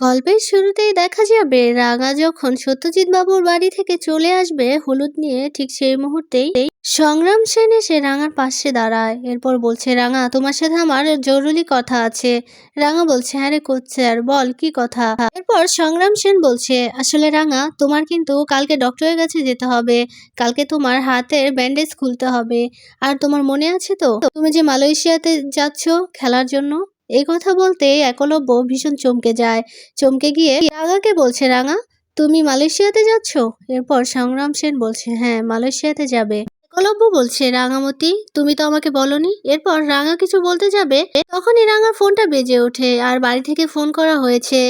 গল্পের শুরুতেই দেখা যাবে, রাঙা যখন সত্যজিৎ বাবুর বাড়ি থেকে চলে আসবে হলুদ নিয়ে ঠিক সেই মুহূর্তেই সংগ্রাম সেন এসে রাঙার পাশে দাঁড়ায়। এরপর বলছে, রাঙা, তোমার সাথে আমার জরুরি কথা আছে। রাঙা বলছে, আরে কোচ্চার বল, কি কথা? এরপর সংগ্রাম সেন বলছে, আসলে রাঙা, তোমার কিন্তু কালকে ডক্টরের কাছে যেতে হবে। কালকে তোমার হাতের ব্যান্ডেজ খুলতে হবে। আর তোমার মনে আছে তো, তুমি যে মালয়েশিয়াতে যাচ্ছ খেলার জন্য? এই কথা বলতে একলব্য ভীষণ চমকে যায়। চমকে গিয়ে রাঙাকে বলছে, রাঙা, তুমি মালয়েশিয়াতে যাচ্ছ? এরপর সংগ্রাম সেন বলছে হ্যাঁ মালয়েশিয়াতে যাবে। একলব্য বলছে, রাঙামতি, তুমি তো আমাকে বলনি। এরপর রাঙা কিছু বলতে যাবে, তখনই রাঙার ফোনটা বেজে ওঠে, আর বাড়ি থেকে ফোন করা হয়েছে।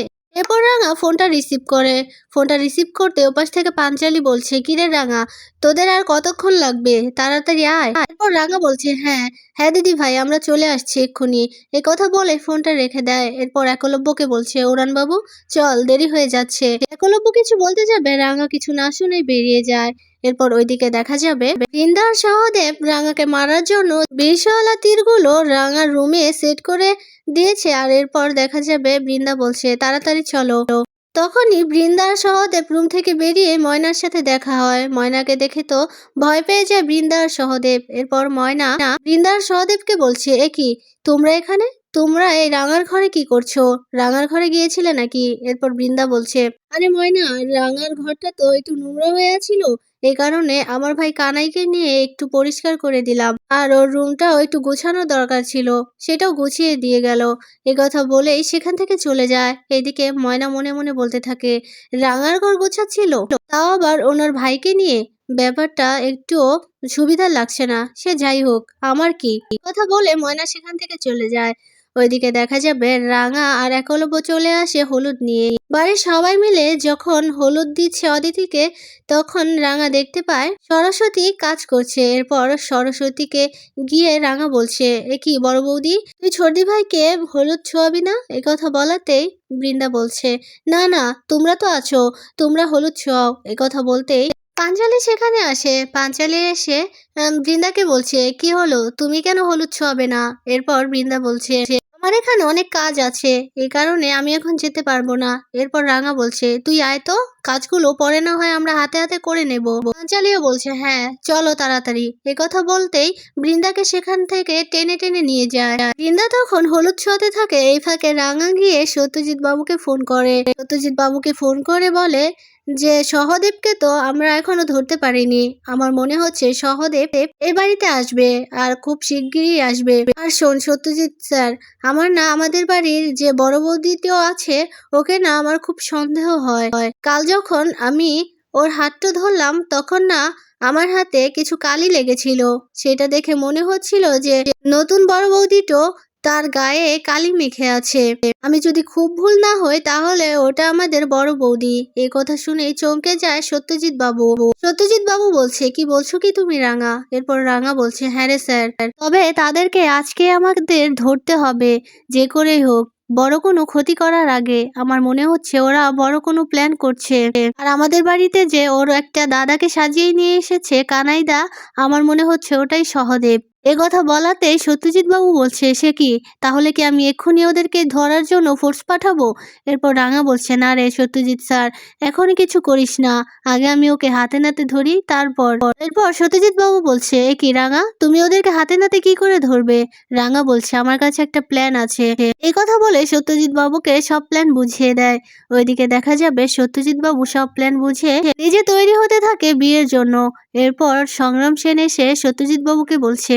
এরপর রাঙা ফোনটা রিসিভ করে। ফোনটা রিসিভ করতে ওপাশ থেকে পাঞ্চালি বলছে, কিরে রাঙা, তোদের আর কতক্ষণ লাগবে? তাড়াতাড়ি আয়। এরপর রাঙা বলছে হ্যাঁ হ্যাঁ দিদি ভাই, আমরা চলে আসছি এক্ষুনি। এ কথা বলে ফোনটা রেখে দেয়। এরপর একলব্যকে বলছে ওরান বাবু চল, দেরি হয়ে যাচ্ছে। একলব্য কিছু বলতে যাবে, রাঙা কিছু না শুনে বেরিয়ে যায়। এরপর ওইদিকে দেখা যাবে, বৃন্দার সহদেব রাঙাকে মারার জন্য বিষওয়ালা তীরগুলো রাঙার রুমে সেট করে দিয়েছে আর এরপর দেখা যাবে বৃন্দা বলছে, তাড়াতাড়ি চলো। তখনই বৃন্দার সহদেব রুম থেকে বেরিয়ে ময়নার সাথে দেখা হয়। ময়নাকে দেখে তো ভয় পেয়ে যায় বৃন্দার সহদেব। এরপর ময়না বৃন্দার সহদেবকে বলছে, এ কি, তোমরা এখানে? তোমরা এই রাঙার ঘরে কি করছ? রাঙার ঘরে গিয়েছিলে নাকি? এরপর বৃন্দা বলছে, আরে ময়না, রাঙার ঘরটা তো একটু নোংরা হয়ে আছিল। এই কারণে আমার ভাই কানাইকে নিয়ে একটু পরিষ্কার করে দিলাম। আর ওর রুমটাও একটু গোছানো দরকার ছিল, সেটাও গুছিয়ে দিয়ে গেল। এ কথা বলেই সেখান থেকে চলে যায়। এদিকে ময়না মনে মনে বলতে থাকে, রাঙার ঘর গোছাচ্ছিল? তাও আবার ওনার ভাইকে নিয়ে? ব্যাপারটা একটুও সুবিধা লাগছে না, সে যাই হোক, আমার কি? কথা বলে ময়না সেখান থেকে চলে যায়। ওইদিকে দেখা যাবে রাঙা আর একলব্য চলে আসে হলুদ নিয়ে বাড়ির সবাই মিলে যখন হলুদ দিচ্ছে অদিতিকে, তখন রাঙা দেখতে পায় সরস্বতী কাজ করছে। এরপর সরস্বতীকে গিয়ে রাঙা বলছে, এ কি বড় বৌদি, তুই ছোটদি ভাইকে হলুদ ছোঁয়াবি না? কথা বলাতেই বৃন্দা বলছে, না না, তোমরা তো আছো, তোমরা হলুদ ছোঁয়াও। কথা বলতেই পাঞ্চালি সেখানে আসে। পাঞ্চালি এসে বৃন্দাকে বলছে, কি হলো? তুমি কেন হলুদ ছোঁয়াবে না? এরপর বৃন্দা বলছে আমার এখানে অনেক কাজ আছে। এই কারণে আমি এখন যেতে পারব না। এরপর রাঙা বলছে, তুই আয় তো, কাজগুলো পরে না হয় আমরা হাতে হাতে করে নেব। পাঞ্চালিও বলছে হ্যাঁ চলো তাড়াতাড়ি। এ কথা বলতেই বৃন্দাকে সেখান থেকে টেনে টেনে নিয়ে যায়। বৃন্দা তখন হলুদ ছোঁয়াতে থাকে। এই ফাঁকে রাঙা গিয়ে সত্যজিৎ বাবুকে ফোন করে। সত্যজিৎ বাবুকে ফোন করে বলে যে, সহদেবকে তো আমরা এখনও ধরতে পারিনি। আমার মনে হচ্ছে সহদেব এই বাড়িতে আসবে আর খুব শিগগিরই আসবে। আর শোন, সত্যজিৎ স্যার আমার না, আমাদের বাড়ির যে বড় বৌদিটিও আছে, ওকে না আমার খুব সন্দেহ হয়। কাল যখন আমি ওর হাতটা ধরলাম, তখন না আমার হাতে কিছু কালি লেগেছিল। সেটা দেখে মনে হচ্ছিল যে নতুন বড় বৌদিটো তার গায়ে কালি মেখে আছে। আমি যদি খুব ভুল না হই, তাহলে ওটা আমাদের বড় বৌদি। এই কথা শুনেই চমকে যায় সত্যজিৎ বাবু। সত্যজিৎ বাবু বলছে, কি বলছো কি তুমি, রাঙা? এরপর রাঙা বলছে হ্যাঁ রে স্যার। তবে তাদেরকে আজকে আমাদের ধরতে হবে, যে করেই হোক। বড় কোনো ক্ষতি করার আগে আমার মনে হচ্ছে ওরা বড় কোনো প্ল্যান করছে। আর আমাদের বাড়িতে যে ওর একটা দাদাকে সাজিয়ে নিয়ে এসেছে কানাইদা, আমার মনে হচ্ছে ওটাই সহদেব। এ কথা বলাতে সত্যজিৎ বাবু বলছে, সে কি? তাহলে কি আমি এক্ষুনি ওদেরকে ধরার জন্য ফোর্স পাঠাবো? এরপর রাঙা বলছে, না রে সত্যজিৎ স্যার, এখনই কিছু করিস না। আগে আমি ওকে হাতে নাতে ধরি, তারপর এরপর সত্যজিৎ বাবু বলছে, এ কি রাঙা, তুমি ওদেরকে হাতে নাতে কি করে ধরবে? রাঙা বলছে, আমার কাছে একটা প্ল্যান আছে। এই কথা বলে সত্যজিৎ বাবুকে সব প্ল্যান বুঝিয়ে দেয়। ওইদিকে দেখা যাবে সত্যজিৎ বাবু সব প্ল্যান বুঝে নিজে তৈরি হতে থাকে বিয়ের জন্য। এরপর সংগ্রাম সেন এসে সত্যজিৎ বাবুকে বলছে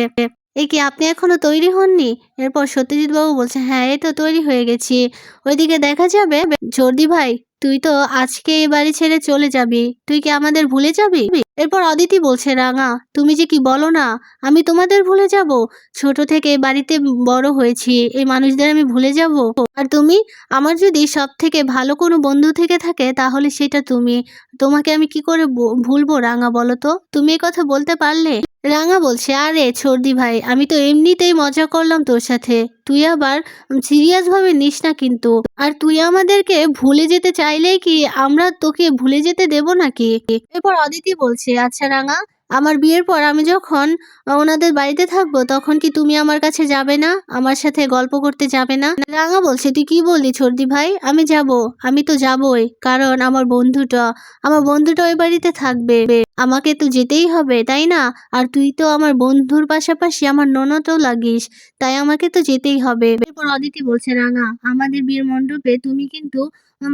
এ কি আপনি এখনও তৈরি হননি? এরপর সত্যজিৎ বাবু বলছে হ্যাঁ এই তো তৈরি হয়ে গেছি। ওইদিকে দেখা যাবে। জর্দি ভাই, তুই তো আজকে এই বাড়ি ছেড়ে চলে যাবি। তুই কি আমাদের ভুলে যাবি? এরপর অদিতি বলছে, রাঙা, তুমি যে কি বলো না, আমি তোমাদের ভুলে যাব। ছোট থেকে এই বাড়িতে বড় হয়েছি, এই মানুষদের আমি ভুলে যাব। আর তুমি? আমার যদি সব থেকে ভালো কোনো বন্ধু থেকে থাকে, তাহলে সেটা তুমি। তোমাকে আমি কি করে ভুলবো রাঙা বলো তো? তুমি এই কথা বলতে পারলে? রাঙা বলছে, আরে ছর্দি ভাই, আমি তো এমনিতেই মজা করলাম তোর সাথে। তুই আবার সিরিয়াস ভাবে নিস না কিন্তু। আর তুই আমাদেরকে ভুলে যেতে চাইলেই কি আমরা তোকে ভুলে যেতে দেব নাকি? এরপর অদিতি বলছে আচ্ছা রাঙা, আমার বিয়ের পর আমি যখন ওনাদের বাড়িতে থাকব, তখন কি তুমি আমার কাছে যাবে না? আমার সাথে গল্প করতে যাবে না? রাঙা বলছে, তুই কি বললি ছর্দি ভাই? আমি যাব। আমি তো যাবই, কারণ আমার বন্ধুটা আমার বন্ধুটা ওই বাড়িতে থাকবে। আমাকে তো যেতেই হবে, তাই না? আর তুই তো আমার বন্ধুর পাশাপাশি আমার ননদও লাগিস, তাই আমাকে তো যেতেই হবে। এরপর অদিতি বলছে, রাঙা, আমাদের বিয়ের মণ্ডপে তুমি কিন্তু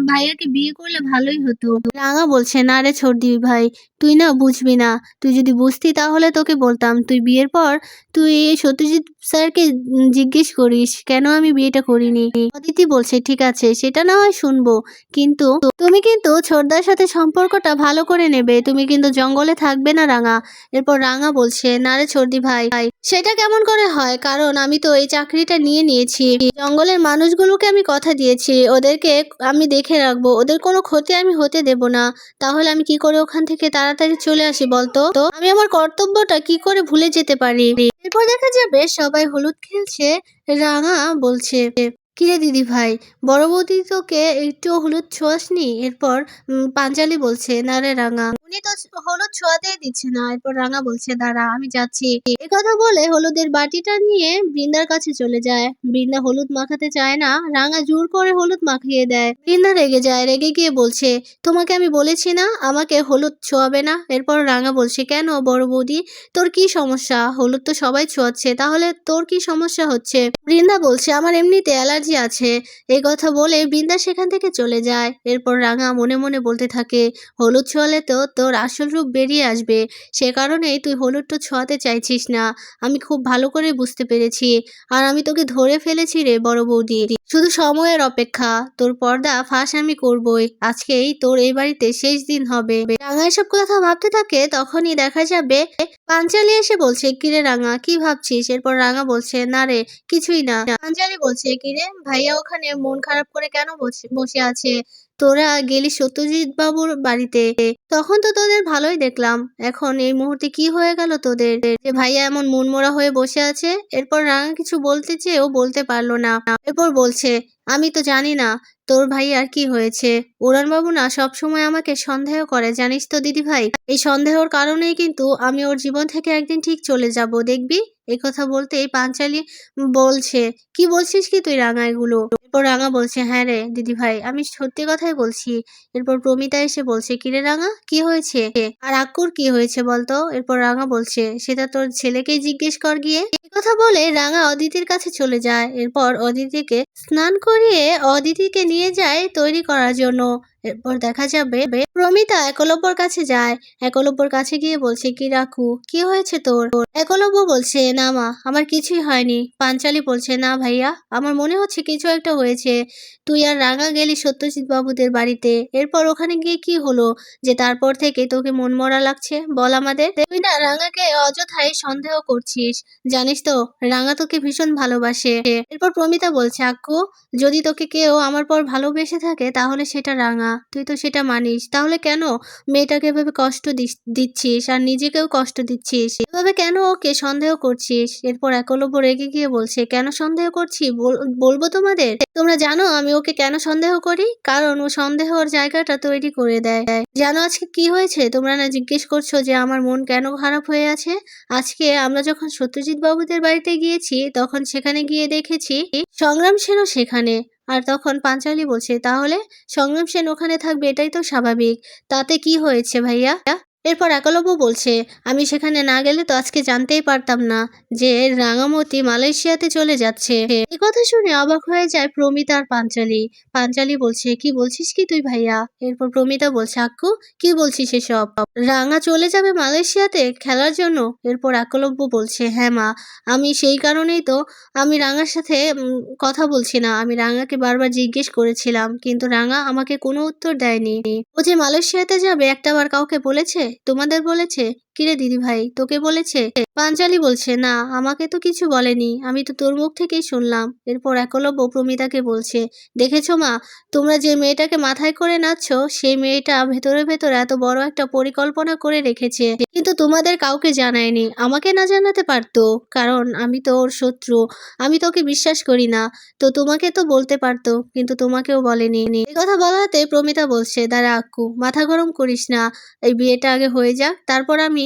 ভাইয়াকে বিয়ে করলে ভালোই হতো। রাঙা বলছে, না রে ছর্দি ভাই, তুই না বুঝবি না। তুই যদি বুঝতি তাহলে তোকে বলতাম। তুই বিয়ের পর তুই সত্যজিৎ স্যারকে জিজ্ঞেস করিস, কেন আমি বিয়েটা করিনি? অদিতি বলছে, ঠিক আছে, সেটা না হয় শুনব। কিন্তু, তুমি কিন্তু ছোটদার সাথে সম্পর্কটা ভালো করে নেবে। তুমি কিন্তু জঙ্গলে থাকবে না রাঙা। এরপর রাঙা বলছে না রে ছর্দি ভাই ভাই, সেটা কেমন করে হয়? কারণ আমি তো এই চাকরিটা নিয়ে নিয়েছি। জঙ্গলের মানুষগুলোকে আমি কথা দিয়েছি। ওদেরকে আমি দেখে রাখব। ওদের কোনো ক্ষতি আমি হতে দেব না। তাহলে আমি কি করে ওখান থেকে তাড়াতাড়ি চলে আসি বলতো? তো আমি আমার কর্তব্যটা কি করে ভুলে যেতে পারি? এরপর দেখা যাবে সবাই হলুদ খেলছে। রাঙা বলছে কিরে দিদি ভাই? বড় বৌদি তোকে একটু হলুদ ছোঁয়াসনি? এরপর পাঞ্জালি বলছে, না রে রাঙা। উনি তো হলুদ ছোঁয়াতেই দিচ্ছে না। এরপর রাঙা বলছে, দাঁড়া, আমি যাচ্ছি। কথা বলে হলুদের বাটিটা নিয়ে বৃন্দার কাছে চলে যায়। বৃন্দা হলুদ মাখাতে চায় না। রাঙা জোর করে হলুদ মাখিয়ে দেয়। বৃন্দা রেগে যায়, রেগে গিয়ে বলছে, তোমাকে আমি বলেছি না, আমাকে হলুদ ছোঁয়াবে না? এরপর রাঙা বলছে, কেন বড় বৌদি? তোর কি সমস্যা? হলুদ তো সবাই ছোঁয়াচ্ছে। তাহলে তোর কি সমস্যা হচ্ছে? বৃন্দা বলছে, আমার এমনিতে অ্যালার্জি আছে। এই কথা বলে বৃন্দা সেখান থেকে চলে যায়। এরপর রাঙা মনে মনে বলতে থাকে, হলুদ ছোঁয়ালে তো তোর আসল রূপ বেরিয়ে আসবে। সে কারণেই তুই হলুদটা ছোঁয়াতে চাইছিস না। আমি খুব ভালো করে বুঝতে পেরেছি। আর আমি তোকে ধরে ফেলেছি রে বড় বৌদি। শুধু সময়ের অপেক্ষা। তোর পর্দা ফাঁস আমি করবই। আজকেই তোর এই বাড়িতে শেষ দিন হবে। রাঙা এসব কথা ভাবতে থাকে, তখনই দেখা যাবে পাঞ্চালি এসে বলছে, কিরে রাঙা, কি ভাবছিস? এরপর রাঙা বলছে, না রে, কিছুই না। পাঞ্চালি বলছে, কিরে ভাইয়া ওখানে মন খারাপ করে কেন বসে- আছে? তোরা গেলি সত্যজিৎ বাবুর বাড়িতে। তখন তো তোদের ভালোই দেখলাম। এখন এই মুহূর্তে কি হয়ে গেল তোদের? যে ভাইয়া এমন মনমরা হয়ে বসে আছে, এরপর রাঙা কিছু বলতে চেয়েও বলতে পারল না। এরপর বলছে, আমি তো জানি না তোর ভাই আর কি হয়েছে। উড়ানবাবু না সবসময় আমাকে সন্দেহ করে, জানিস তো দিদি ভাই এই সন্দেহর কারণেই কিন্তু আমি ওর জীবন থেকে একদিন ঠিক চলে যাব, দেখবি? এই কথা বলতেই পাঞ্চালি বলছে, কি বলছিস কি তুই রাঙা এগুলো? এরপর রাঙা বলছে হ্যাঁ রে দিদি ভাই আমি সত্যি কথাই বলছি। এরপর প্রমিতা এসে বলছে কিরে রাঙা, কি হয়েছে? আর আক্কুর কি হয়েছে বলতো? এরপর রাঙা বলছে, সেটা তোর ছেলেকেই জিজ্ঞেস কর গিয়ে। কথা বলে রাঙা অদিতির কাছে চলে যায়। এরপর অদিতিকে স্নান করিয়ে অদিতিকে নিয়ে যায় তৈরি করার জন্য। এরপর দেখা যাবে প্রমিতা একলব্যর কাছে যায়। একলব্যর কাছে গিয়ে বলছে, কি রাখু? কি হয়েছে তোর? একলব্য বলছে, না মা, আমার কিছুই হয়নি। পাঞ্চালি বলছে, না ভাইয়া, আমার মনে হচ্ছে কিছু একটা হয়েছে। তুই আর রাঙা গেলি সত্যজিৎ বাবুদের বাড়িতে। এরপর ওখানে গিয়ে কি হলো? যে তারপর থেকে তোকে মন মরা লাগছে? বল আমাদের। তুই না রাঙাকে অযথাই সন্দেহ করছিস। জানিস তো, রাঙা তোকে ভীষণ ভালোবাসে। এরপর প্রমিতা বলছে, আক্কু, যদি তোকে কেউ আমার পর ভালোবেসে থাকে, তাহলে সেটা রাঙা। তুই তো সেটা মানিস। তাহলে কেন মেয়েটাকে এভাবে কষ্ট দিচ্ছিস আর নিজেকেও কষ্ট দিচ্ছিস? এভাবে কেন ওকে সন্দেহ করছিস? এরপর একলব্য রেগে গিয়ে বলছে, কেন সন্দেহ করছি? বল- বলব তোমাদের? তোমরা জানো আমি ওকে কেন সন্দেহ করি? কারণ ও সন্দেহ ওর জায়গাটা তৈরি করে দেয়। জানো আজকে কি হয়েছে? তোমরা না জিজ্ঞেস করছ যে আমার মন কেন খারাপ হয়ে আছে? আজকে আমরা যখন সত্যজিৎ বাবুদের বাড়িতে গিয়েছি, তখন সেখানে গিয়ে দেখেছি, সংগ্রাম সেনও সেখানে। আর তখন পাঞ্চালি বলছে, তাহলে সংগ্রাম সেন ওখানে থাকবে, এটাই তো স্বাভাবিক। তাতে কি হয়েছে ভাইয়া? এরপর একলব্য বলছে, আমি সেখানে না গেলে তো আজকে জানতেই পারতাম না যে রাঙামতি মালয়েশিয়াতে চলে যাচ্ছে। এ কথা শুনে অবাক হয়ে যায় প্রমিতা আর পাঞ্চালি। পাঞ্চালি বলছে, কি বলছিস কি তুই ভাইয়া? এরপর প্রমিতা বলছে, আক্কু, কি বলছিস এসব? রাঙা চলে যাবে মালয়েশিয়াতে খেলার জন্য? এরপর একলব্য বলছে হ্যাঁ মা, আমি সেই কারণেই তো আমি রাঙার সাথে কথা বলছি না। আমি রাঙাকে বারবার জিজ্ঞেস করেছিলাম, কিন্তু রাঙা আমাকে কোনো উত্তর দেয়নি। ও যে মালয়েশিয়াতে যাবে, একটাবার কাউকে বলেছে? তোমাদের বলেছে কিরে দিদি ভাই তোকে বলেছে? পাঞ্চালি বলছে, না, আমাকে তো কিছু বলেনি, আমি তো তোর মুখ থেকেই শুনলাম। এরপর একলব্য প্রমিতাকে বলছে, দেখেছ মা, তোমরা যে মেয়েটাকে মাথায় করে নাচছো, সেই মেয়েটা ভেতরে ভেতরে এত বড় একটা পরিকল্পনা করে রেখেছে। কিন্তু তোমাদের কাউকে জানায়নি, আমাকে না জানাতে পারতো। কারণ আমি তো ওর শত্রু, আমি তোকে বিশ্বাস করি না। তো তোমাকে তো বলতে পারতো, কিন্তু তোমাকেও বলেনি। এই কথা বলাতে প্রমিতা বলছে, দাঁড়া আক্কু, মাথা গরম করিস না, এই বিয়েটা আগে হয়ে যাক, তারপর আমি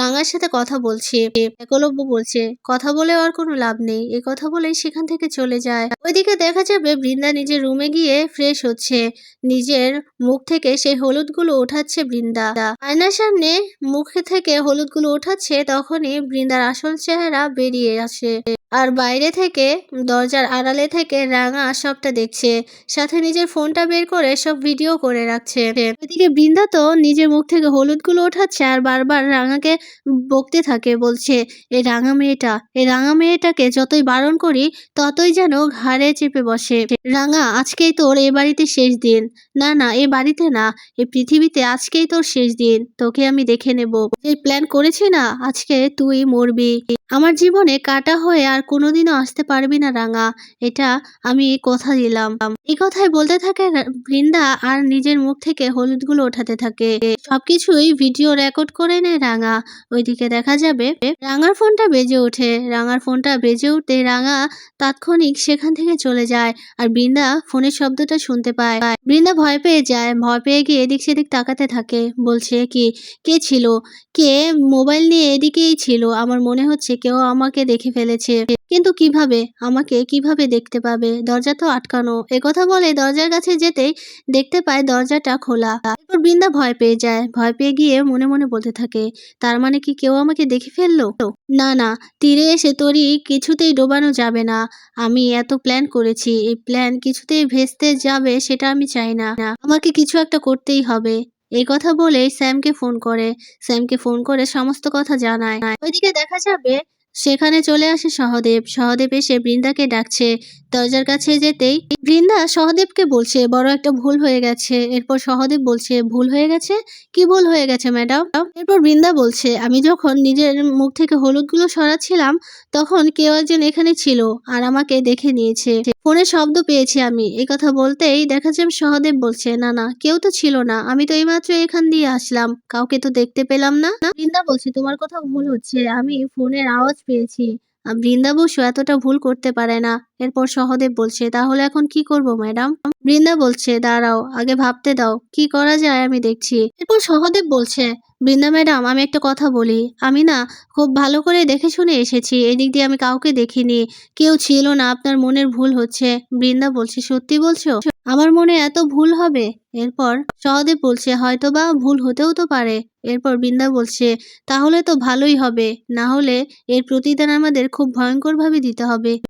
রাঙার সাথে কথা বলছে, একলব্য বলছে, কথা বলে আর কোনো লাভ নেই, এ কথা বলেই সেখান থেকে চলে যায়। ওইদিকে দেখা যাবে বৃন্দা নিজের রুমে গিয়ে ফ্রেশ হচ্ছে, নিজের মুখ থেকে সেই হলুদগুলো ওঠাচ্ছে বৃন্দা। আয়নার সামনে মুখে থেকে হলুদগুলো ওঠাচ্ছে, তখনই বৃন্দার আসল চেহারা বেরিয়ে আসে। আর বাইরে থেকে, দরজার আড়ালে থেকে রাঙা সবটা দেখছে, সাথে নিজের ফোনটা বের করে সব ভিডিও করে রাখছে। ওইদিকে বৃন্দা তো নিজের মুখ থেকে হলুদগুলো ওঠাচ্ছে আর বারবার রাঙাকে বকতে থাকে, বলছে এই রাঙা মেয়েটা এই রাঙা মেয়েটাকে যতই বারণ করি, ততই যেন ঘাড়ে চেপে বসে। রাঙা, আজকেই তোর এ বাড়িতে শেষ দিন। না না, এ বাড়িতে না, এ পৃথিবীতে আজকেই তোর শেষ দিন। তোকে আমি দেখে নেব। এই প্ল্যান করেছি না, আজকে তুই মরবি। আমার জীবনে কাটা হয়ে আর কোনোদিনও আসতে পারবি না, রাঙা। এটা আমি কথা দিলাম। এই কথাই বলতে থাকে বৃন্দা আর নিজের মুখ থেকে হলুদগুলো ওঠাতে থাকে। সবকিছুই ভিডিও রেকর্ড করে নেয় রাঙা। ওইদিকে দেখা যাবে, রাঙার ফোনটা বেজে ওঠে। রাঙার ফোনটা বেজে উঠতে রাঙা তাৎক্ষণিক সেখান থেকে চলে যায় আর বৃন্দা ফোনের শব্দটা শুনতে পায়। বৃন্দা ভয় পেয়ে যায়, ভয় পেয়ে গিয়ে এদিক সেদিক তাকাতে থাকে। বলছে, কি? কে ছিল? কে? মোবাইল নিয়ে এদিকেই ছিল। আমার মনে হচ্ছে কেউ আমাকে দেখে ফেলেছে। কিন্তু কীভাবে? আমাকে কীভাবে দেখতে পাবে? দরজা তো আটকানো। একথা বলে দরজার কাছে যেতেই দেখতে পায় দরজাটা খোলা। এরপর বৃন্দা ভয় পেয়ে যায়। ভয় পেয়ে গিয়ে মনে মনে বলতে থাকে, তার মানে কি কেউ আমাকে দেখে ফেলল? না না, তীরে এসে তরি কিছুতেই ডোবানো যাবে না। আমি এত প্ল্যান করেছি। এই প্ল্যান কিছুতেই ভেস্তে যাবে সেটা আমি চাই না। আমাকে কিছু একটা করতেই হবে। এই কথা বলে স্যামকে ফোন করে। স্যামকে ফোন করে সমস্ত কথা জানায়। ওইদিকে দেখা যাবে সেখানে চলে আসে সহদেব। সহদেব এসে বৃন্দাকে ডাকছে, দরজার কাছে যেতেই বৃন্দা সহদেবকে বলছে, বড় একটা ভুল হয়ে গেছে। এরপর সহদেব বলছে, ভুল হয়ে গেছে? কি ভুল হয়ে গেছে, ম্যাডাম? এরপর বৃন্দা বলছে, আমি যখন নিজের মুখ থেকে হলুদগুলো সরাচ্ছিলাম, তখন কেউ একজন এখানে ছিল আর আমাকে দেখে নিয়েছে। ফোনে শব্দ পেয়েছি আমি। এই কথা বলতেই দেখা যায় সহদেব বলছে, না না, কেউ তো ছিল না। আমি তো এইমাত্র এখান দিয়ে আসলাম। কাউকে তো দেখতে পেলাম না। বৃন্দা বলছে, তোমার কথা ভুল হচ্ছে। আমি ফোনের আওয়াজ পেয়েছি। বৃন্দাবসু বৃন্দা বসু এতটা ভুল করতে পারে না। এরপর সহদেব বলছে, তাহলে এখন কি করব, ম্যাডাম? বৃন্দা বলছে, দাঁড়াও, আগে ভাবতে দাও, কি করা যায় আমি দেখছি। এরপর সহদেব বলছে, বৃন্দা ম্যাডাম, আমি একটা কথা বলি। আমি না খুব ভালো করে দেখে শুনে এসেছি, এদিক দিয়ে আমি কাউকে দেখিনি, কেউ ছিল না, আপনার মনের ভুল হচ্ছে। বৃন্দা বলছে, সত্যি বলছো? আমার মনে এত ভুল হবে? এরপর সহদেব বলছে হয়তো বা ভুল হতেও তো পারে। এরপর বৃন্দা বলছে, তাহলে তো ভালোই হবে, না হলে এর প্রতিদান আমাদের খুব ভয়ঙ্করভাবে দিতে হবে।